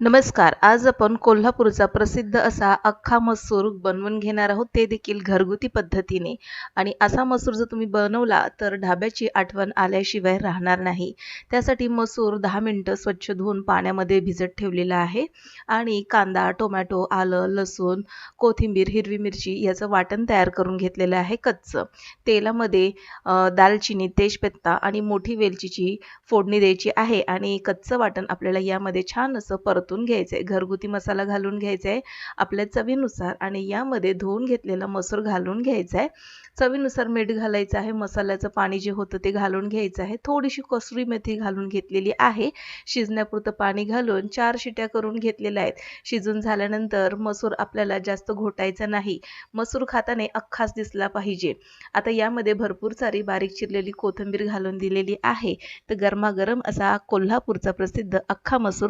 नमस्कार आज आपण कोल्हापूरचा प्रसिद्ध असा अख्खा मसूर बनवून घेणार आहोत. ते देखील घरगुती पद्धतीने. आणि असा मसूर जर तुम्ही बनवला तर ढाब्याची आठवण आल्याशिवाय राहणार नाही. त्यासाठी मसूर दहा मिनटं स्वच्छ धुवून पाण्यामध्ये भिजत ठेवलेला आहे. आणि कांदा टोमॅटो आलं लसूण कोथिंबीर हिरवी मिरची याचं वाटण तयार करून घेतलेलं आहे कच्चं. तेलामध्ये दालचिनी तेजपत्ता आणि मोठी वेलचीची फोडणी द्यायची आहे. आणि कच्चं वाटण आपल्याला यामध्ये छान असं परत परतून घ्यायचं आहे घरगुती मसाला घालून घ्यायचा आहे आपल्या चवीनुसार आणि यामध्ये धुवून घेतलेला मसूर घालून घ्यायचा आहे चवीनुसार मीठ घालायचं आहे मसाल्याचं पाणी जे होतं ते घालून घ्यायचं आहे. थोडीशी कसुरी मेथी घालून घेतलेली आहे. शिजण्यापुरतं पाणी घालून चार शिट्या करून घेतलेल्या आहेत. शिजून झाल्यानंतर मसूर आपल्याला जास्त घोटायचा नाही. मसूर खाताने अख्खाच दिसला पाहिजे. आता यामध्ये भरपूर सारी बारीक चिरलेली कोथिंबीर घालून दिलेली आहे. तर गरमागरम असा कोल्हापूरचा प्रसिद्ध अख्खा मसूर